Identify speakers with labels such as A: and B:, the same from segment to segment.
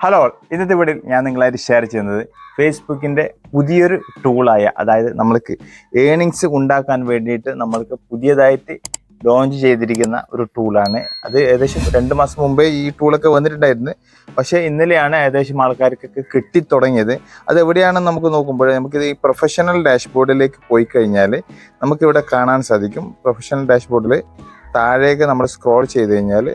A: Hello ഇന്നത്തെ വീഡിയോയിൽ ഞാൻ നിങ്ങളായിട്ട് ഷെയർ ചെയ്യുന്നത് ഫേസ്ബുക്കിന്റെ പുതിയൊരു ടൂളായ അതായത് നമ്മൾക്ക് ഏണിങ്സ് ഉണ്ടാക്കാൻ വേണ്ടിയിട്ട് നമ്മൾക്ക് പുതിയതായിട്ട് ലോഞ്ച് ചെയ്തിരിക്കുന്ന ഒരു ടൂളാണ് അത് ഏകദേശം രണ്ട് മാസം മുമ്പേ ഈ ടൂളൊക്കെ വന്നിട്ടുണ്ടായിരുന്നു. പക്ഷേ ഇന്നലെയാണ് ഏകദേശം ആൾക്കാർക്കൊക്കെ കിട്ടിത്തുടങ്ങിയത്. അത് എവിടെയാണെന്ന് നമുക്ക് നോക്കുമ്പോൾ നമുക്കിത് ഈ പ്രൊഫഷണൽ ഡാഷ്ബോർഡിലേക്ക് പോയി കഴിഞ്ഞാൽ നമുക്കിവിടെ കാണാൻ സാധിക്കും. പ്രൊഫഷണൽ ഡാഷ്ബോർഡിൽ താഴേക്ക് നമ്മൾ സ്ക്രോൾ ചെയ്ത് കഴിഞ്ഞാൽ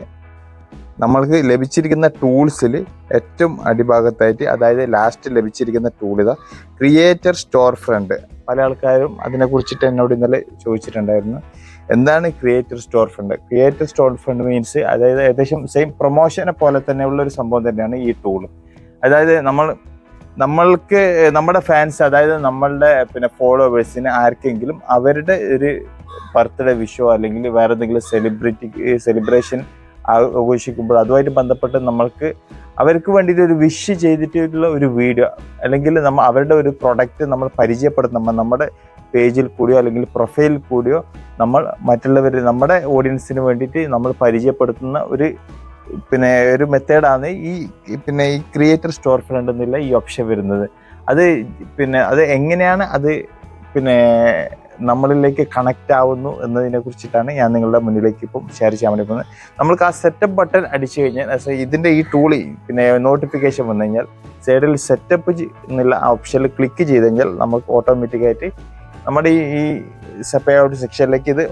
A: നമ്മൾക്ക് ലഭിച്ചിരിക്കുന്ന ടൂൾസിൽ ഏറ്റവും അടിഭാഗത്തായിട്ട് അതായത് ലാസ്റ്റ് ലഭിച്ചിരിക്കുന്ന ടൂൾ ഇതാ ക്രിയേറ്റർ സ്റ്റോർ ഫ്രണ്ട് പല ആൾക്കാരും അതിനെക്കുറിച്ചിട്ട് എന്നോട് ഇന്നലെ ചോദിച്ചിട്ടുണ്ടായിരുന്നു. എന്താണ് creator store front creator store front means അതായത് ഏകദേശം സെയിം പ്രൊമോഷനെ പോലെ തന്നെയുള്ള ഒരു സംഭവം തന്നെയാണ് ഈ ടൂൾ അതായത് നമ്മൾ നമ്മൾക്ക് നമ്മുടെ ഫാൻസ് അതായത് നമ്മളുടെ പിന്നെ ഫോളോവേഴ്സിന് ആർക്കെങ്കിലും അവരുടെ ഒരു ബർത്ത്ഡേ വിഷോ അല്ലെങ്കിൽ വേറെ എന്തെങ്കിലും സെലിബ്രിറ്റി സെലിബ്രേഷൻ ആഘോഷിക്കുമ്പോൾ അതുമായിട്ട് ബന്ധപ്പെട്ട് നമ്മൾക്ക് അവർക്ക് വേണ്ടിയിട്ട് ഒരു വിഷ് ചെയ്തിട്ടുള്ള ഒരു വീഡിയോ അല്ലെങ്കിൽ നമ്മൾ അവരുടെ ഒരു പ്രൊഡക്റ്റ് നമ്മൾ പരിചയപ്പെടുത്തുമ്പോൾ നമ്മുടെ പേജിൽ കൂടിയോ അല്ലെങ്കിൽ പ്രൊഫൈലിൽ കൂടിയോ നമ്മൾ മറ്റുള്ളവർ നമ്മുടെ ഓഡിയൻസിന് വേണ്ടിയിട്ട് നമ്മൾ പരിചയപ്പെടുത്തുന്ന ഒരു പിന്നെ ഒരു മെത്തേഡാണ് ഈ പിന്നെ ഈ ക്രിയേറ്റർ സ്റ്റോർ ഫ്രണ്ട് എന്നുള്ള ഈ ഓപ്ഷൻ വരുന്നത്. അത് പിന്നെ അത് എങ്ങനെയാണ് അത് പിന്നെ നമ്മളിലേക്ക് കണക്റ്റ് ആവുന്നു എന്നതിനെ കുറിച്ചിട്ടാണ് ഞാൻ നിങ്ങളുടെ മുന്നിലേക്ക് ഇപ്പം ഷെയർ ചെയ്യാൻ വേണ്ടി പോകുന്നത്. നമ്മൾക്ക് ആ സെറ്റപ്പ് ബട്ടൺ അടിച്ചു കഴിഞ്ഞാൽ ഇതിന്റെ ഈ ടൂളി പിന്നെ നോട്ടിഫിക്കേഷൻ വന്നു കഴിഞ്ഞാൽ സൈഡിൽ സെറ്റപ്പ് എന്നുള്ള ഓപ്ഷനിൽ ക്ലിക്ക് ചെയ്ത് കഴിഞ്ഞാൽ നമുക്ക് ഓട്ടോമാറ്റിക്കായിട്ട് നമ്മുടെ ഈ പേ ഔട്ട് സെക്ഷനിലേക്ക് ഇത്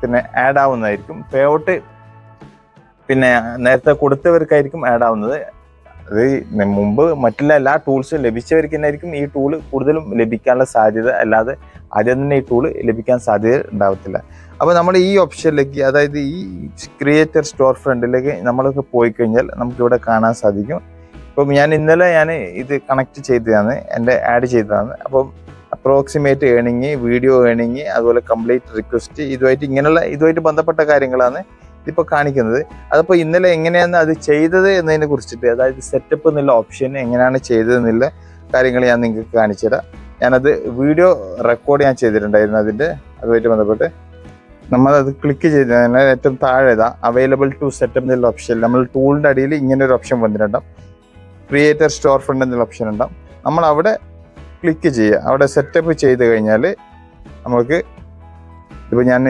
A: പിന്നെ ആഡ് ആവുന്നതായിരിക്കും. പേ ഔട്ട് പിന്നെ നേരത്തെ കൊടുത്തവർക്കായിരിക്കും ആഡ് ആവുന്നത്. അത് മുമ്പ് മറ്റുള്ള എല്ലാ ടൂൾസും ലഭിച്ചവർക്ക് തന്നെയായിരിക്കും ഈ ടൂൾ കൂടുതലും ലഭിക്കാനുള്ള സാധ്യത. അല്ലാതെ ആദ്യം തന്നെ ഈ ടൂൾ ലഭിക്കാൻ സാധ്യത ഉണ്ടാവത്തില്ല. അപ്പോൾ നമ്മൾ ഈ ഓപ്ഷനിലേക്ക് അതായത് ഈ ക്രിയേറ്റർ സ്റ്റോർ ഫ്രണ്ടിലേക്ക് നമ്മളൊക്കെ പോയി കഴിഞ്ഞാൽ നമുക്കിവിടെ കാണാൻ സാധിക്കും. ഇപ്പം ഞാൻ ഇന്നലെ ഞാൻ ഇത് കണക്ട് ചെയ്തതാണ് എന്റെ ആഡ് ചെയ്തതാണ്. അപ്പം അപ്രോക്സിമേറ്റ് ഏണിങ് വീഡിയോ ഏണിങ് അതുപോലെ കംപ്ലീറ്റ് റിക്വസ്റ്റ് ഇതുമായിട്ട് ഇങ്ങനെയുള്ള ഇതുമായിട്ട് ബന്ധപ്പെട്ട കാര്യങ്ങളാണ് ഇതിപ്പോൾ കാണിക്കുന്നത്. അതിപ്പോൾ ഇന്നലെ എങ്ങനെയാണ് അത് ചെയ്തത് എന്നതിനെ കുറിച്ചിട്ട് അതായത് സെറ്റപ്പ് എന്നുള്ള ഓപ്ഷൻ എങ്ങനെയാണ് ചെയ്തതെന്നുള്ള കാര്യങ്ങൾ ഞാൻ നിങ്ങൾക്ക് കാണിച്ചു തരാം ഞാനത് വീഡിയോ റെക്കോർഡ് ഞാൻ ചെയ്തിട്ടുണ്ടായിരുന്നു അതിന്റെ അതുമായിട്ട് ബന്ധപ്പെട്ട്. നമ്മളത് ക്ലിക്ക് ചെയ്ത് ഏറ്റവും താഴെ ഇതാ അവൈലബിൾ ടു സെറ്റപ്പ് എന്നുള്ള ഓപ്ഷൻ നമ്മൾ ടൂളിന്റെ അടിയിൽ ഇങ്ങനെ ഒരു ഓപ്ഷൻ വന്നിട്ടുണ്ടാവും. ക്രിയേറ്റർ സ്റ്റോർ ഫ്രണ്ട് എന്നുള്ള ഓപ്ഷൻ ഉണ്ടാവും. നമ്മൾ അവിടെ ക്ലിക്ക് ചെയ്യുക. അവിടെ സെറ്റപ്പ് ചെയ്ത് കഴിഞ്ഞാൽ നമുക്ക് ഇപ്പോൾ ഞാൻ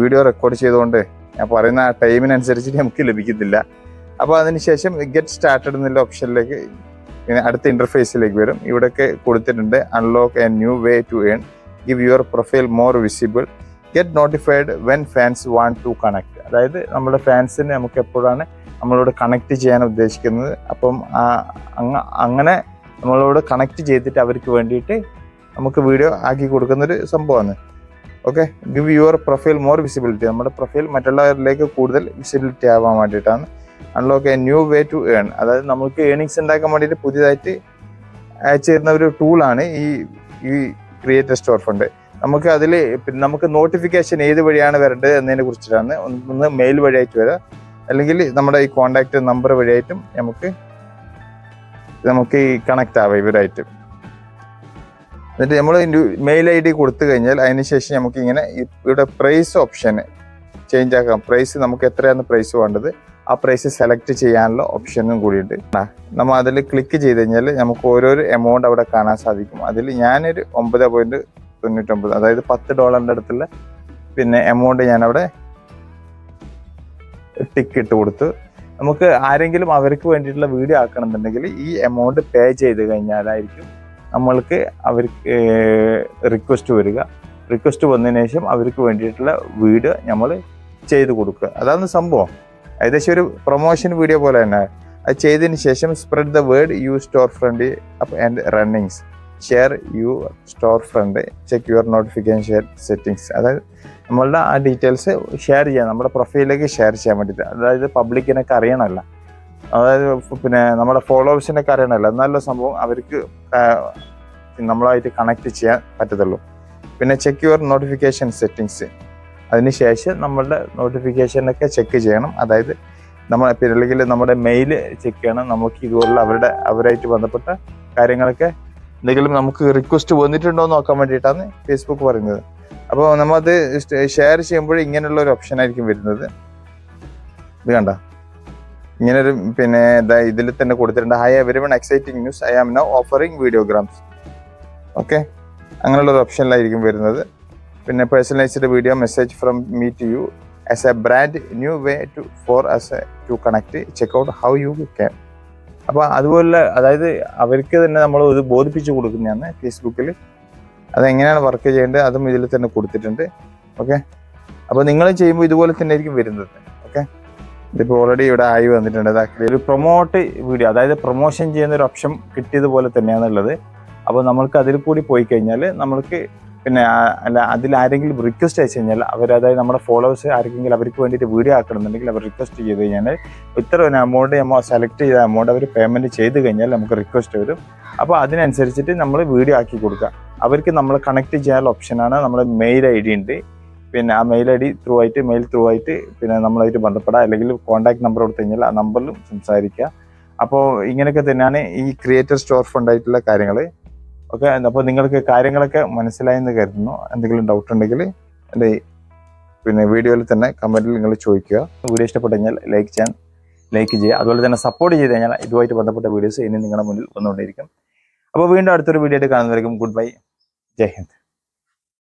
A: വീഡിയോ റെക്കോർഡ് ചെയ്തുകൊണ്ട് ഞാൻ പറയുന്ന ആ ടൈമിനനുസരിച്ച് നമുക്ക് ലഭിക്കുന്നില്ല അപ്പോൾ അതിനുശേഷം ഗെറ്റ് സ്റ്റാർട്ടഡ് എന്നുള്ള ഓപ്ഷനിലേക്ക് പിന്നെ അടുത്ത ഇന്റർഫേസിലേക്ക് വരും. ഇവിടെയൊക്കെ കൊടുത്തിട്ടുണ്ട് unlock a new way to earn give your profile more visible get notified when fans want to connect അതായത് നമ്മുടെ ഫാൻസിനെ നമുക്ക് എപ്പോഴാണ് നമ്മളോട് കണക്ട് ചെയ്യാൻ ഉദ്ദേശിക്കുന്നത്. അപ്പം അങ്ങനെ നമ്മളോട് കണക്ട് ചെയ്തിട്ട് അവർക്ക് വേണ്ടിയിട്ട് നമുക്ക് വീഡിയോ ആക്കി കൊടുക്കുന്നൊരു സംഭവമാണ്. Okay give your profile more visibility നമ്മുടെ പ്രൊഫൈൽ മറ്റുള്ളവരിലേക്ക് കൂടുതൽ വിസിബിലിറ്റി ആവാൻ വേണ്ടിയിട്ടാണ് unlock a new way to earn അതായത് നമുക്ക് ഏണിങ്സ് ഉണ്ടാക്കാൻ വേണ്ടിയിട്ട് പുതിയതായിട്ട് അയച്ചു തരുന്ന ഒരു ടൂളാണ് ഈ ഈ ക്രിയേറ്റർ സ്റ്റോർ ഫണ്ട് നമുക്ക് അതിൽ നമുക്ക് നോട്ടിഫിക്കേഷൻ ഏത് വഴിയാണ് വരേണ്ടത് എന്നതിനെ കുറിച്ചിട്ടാണ് ഒന്ന് മെയിൽ വഴിയായിട്ട് വരാം. അല്ലെങ്കിൽ നമ്മുടെ ഈ കോണ്ടാക്ട് നമ്പർ വഴിയായിട്ടും നമുക്ക് നമുക്ക് ഈ കണക്ട് ആവാം ഇവരായിട്ട്. എന്നിട്ട് നമ്മൾ മെയിൽ ഐ ഡി കൊടുത്തു കഴിഞ്ഞാൽ അതിന് ശേഷം നമുക്ക് ഇങ്ങനെ ഇവിടെ പ്രൈസ് ഓപ്ഷന് ചേഞ്ച് ആക്കാം. പ്രൈസ് നമുക്ക് എത്രയാണ് പ്രൈസ് വേണ്ടത്? ആ പ്രൈസ് സെലക്ട് ചെയ്യാനുള്ള ഓപ്ഷനും കൂടിയുണ്ട്. ആ, നമ്മൾ അതിൽ ക്ലിക്ക് ചെയ്ത് കഴിഞ്ഞാൽ നമുക്ക് ഓരോരോ എമൗണ്ട് അവിടെ കാണാൻ സാധിക്കും. അതിൽ ഞാനൊരു ഒമ്പത് പോയിന്റ് തൊണ്ണൂറ്റൊമ്പത് അതായത് പത്ത് ഡോളറിന്റെ അടുത്തുള്ള പിന്നെ എമൗണ്ട് ഞാനവിടെ ടിക്ക് ഇട്ട് കൊടുത്തു നമുക്ക് ആരെങ്കിലും അവർക്ക് വേണ്ടിയിട്ടുള്ള വീഡിയോ ആക്കണമെന്നുണ്ടെങ്കിൽ ഈ എമൗണ്ട് പേ ചെയ്ത് കഴിഞ്ഞാലായിരിക്കും നമ്മൾക്ക് അവർക്ക് റിക്വസ്റ്റ് വരിക. റിക്വസ്റ്റ് വന്നതിന് ശേഷം അവർക്ക് വേണ്ടിയിട്ടുള്ള വീഡിയോ നമ്മൾ ചെയ്ത് കൊടുക്കുക. അതാണ് സംഭവം. ഏകദേശം ഒരു പ്രൊമോഷൻ വീഡിയോ പോലെ തന്നെ. അത് ചെയ്തതിന് ശേഷം spread the word you store front up and runnings share you store front check your notification share settings അതായത് നമ്മളുടെ ആ ഡീറ്റെയിൽസ് ഷെയർ ചെയ്യാം. നമ്മുടെ പ്രൊഫൈലിലേക്ക് ഷെയർ ചെയ്യാൻ വേണ്ടിയിട്ട്. അതായത് പബ്ലിക്കിനൊക്കെ അറിയണമല്ല. അതായത് പിന്നെ നമ്മുടെ ഫോളോവേഴ്സിനൊക്കെ അറിയണമല്ല. എന്നാലുള്ള സംഭവം അവർക്ക് നമ്മളായിട്ട് കണക്ട് ചെയ്യാൻ പറ്റത്തുള്ളൂ. പിന്നെ ചെക്ക് യുവർ നോട്ടിഫിക്കേഷൻ സെറ്റിങ്സ് അതിനുശേഷം നമ്മളുടെ നോട്ടിഫിക്കേഷനൊക്കെ ചെക്ക് ചെയ്യണം. അതായത് നമ്മൾ അല്ലെങ്കിൽ നമ്മുടെ മെയിൽ ചെക്ക് ചെയ്യണം. നമുക്ക് ഇതുപോലുള്ള അവരുടെ അവരായിട്ട് ബന്ധപ്പെട്ട കാര്യങ്ങളൊക്കെ എന്തെങ്കിലും നമുക്ക് റിക്വസ്റ്റ് വന്നിട്ടുണ്ടോ എന്ന് നോക്കാൻ വേണ്ടിയിട്ടാണ് ഫേസ്ബുക്ക് പറയുന്നത്. അപ്പോൾ നമ്മളത് ഷെയർ ചെയ്യുമ്പോൾ ഇങ്ങനെയുള്ള ഒരു ഓപ്ഷൻ ആയിരിക്കും വരുന്നത്. ഇത് കണ്ട? ഇങ്ങനൊരു പിന്നെ ഇതിൽ തന്നെ കൊടുത്തിട്ടുണ്ട്. Hi everyone exciting news I am now offering videograms okay അങ്ങനെയുള്ള ഒരു ഓപ്ഷനിലായിരിക്കും വരുന്നത്. പിന്നെ personalised video message from me to you as a brand new way to for as a to connect check out how you can അപ്പോൾ അതുപോലെ അതായത് അവർക്ക് തന്നെ നമ്മൾ ഇത് ബോധിപ്പിച്ച് കൊടുക്കുന്നതാണ് ഫേസ്ബുക്കിൽ അതെങ്ങനെയാണ് വർക്ക് ചെയ്യേണ്ടത്? അതും ഇതിൽ തന്നെ കൊടുത്തിട്ടുണ്ട്. ഓക്കെ അപ്പോൾ നിങ്ങൾ ചെയ്യുമ്പോൾ ഇതുപോലെ തന്നെ ആയിരിക്കും വരുന്നത്. ഓക്കെ ഇതിപ്പോൾ ഓൾറെഡി ഇവിടെ ആയി വന്നിട്ടുണ്ട്. അതാക്കി ഒരു പ്രൊമോട്ട് വീഡിയോ അതായത് പ്രൊമോഷൻ ചെയ്യുന്ന ഒരു ഓപ്ഷൻ കിട്ടിയതുപോലെ തന്നെയാണുള്ളത്. അപ്പോൾ നമ്മൾക്ക് അതിൽ കൂടി പോയി കഴിഞ്ഞാൽ നമ്മൾക്ക് പിന്നെ അല്ല അതിൽ ആരെങ്കിലും റിക്വസ്റ്റ് അയച്ചു കഴിഞ്ഞാൽ അവർ അതായത് നമ്മുടെ ഫോളോവേഴ്സ് ആരെങ്കിലും അവർക്ക് വേണ്ടിയിട്ട് വീഡിയോ ആക്കണമെന്നുണ്ടെങ്കിൽ അവർ റിക്വസ്റ്റ് ചെയ്ത് കഴിഞ്ഞാൽ ഇത്ര ഒരു എമൗണ്ട് നമ്മൾ സെലക്ട് ചെയ്ത എമൗണ്ട് അവർ പേയ്മെന്റ് ചെയ്ത് കഴിഞ്ഞാൽ നമുക്ക് റിക്വസ്റ്റ് വരും. അപ്പോൾ അതിനനുസരിച്ചിട്ട് നമ്മൾ വീഡിയോ ആക്കി കൊടുക്കുക. അവർക്ക് നമ്മൾ കണക്ട് ചെയ്യാനുള്ള ഓപ്ഷനാണ് നമ്മുടെ മെയിൽ ഐ ഡി ഉണ്ട്. പിന്നെ ആ മെയിൽ ഐ ഡി ത്രൂ ആയിട്ട് മെയിൽ ത്രൂ ആയിട്ട് പിന്നെ നമ്മളായിട്ട് ബന്ധപ്പെടാം അല്ലെങ്കിൽ കോൺടാക്ട് നമ്പർ കൊടുത്തു കഴിഞ്ഞാൽ ആ നമ്പറിലും സംസാരിക്കുക. അപ്പോൾ ഇങ്ങനെയൊക്കെ തന്നെയാണ് ഈ ക്രിയേറ്റർ സ്റ്റോർ ഫണ്ട് ആയിട്ടുള്ള കാര്യങ്ങൾ. ഓക്കെ അപ്പോൾ നിങ്ങൾക്ക് കാര്യങ്ങളൊക്കെ മനസ്സിലായെന്ന് കരുതുന്നു. എന്തെങ്കിലും ഡൗട്ട് ഉണ്ടെങ്കിൽ എന്റെ പിന്നെ വീഡിയോയിൽ തന്നെ കമന്റിൽ നിങ്ങൾ ചോദിക്കുക. വീഡിയോ ഇഷ്ടപ്പെട്ടു കഴിഞ്ഞാൽ ലൈക്ക് ചെയ്യാൻ ലൈക്ക് ചെയ്യുക. അതുപോലെ തന്നെ സപ്പോർട്ട് ചെയ്ത് കഴിഞ്ഞാൽ ഇതുമായിട്ട് ബന്ധപ്പെട്ട വീഡിയോസ് ഇനി നിങ്ങളുടെ മുന്നിൽ വന്നുകൊണ്ടിരിക്കും അപ്പോൾ വീണ്ടും അടുത്തൊരു വീഡിയോ ആയിട്ട് കാണുന്നവരേക്കും ഗുഡ് ബൈ ജയ് ഹിന്ദ്.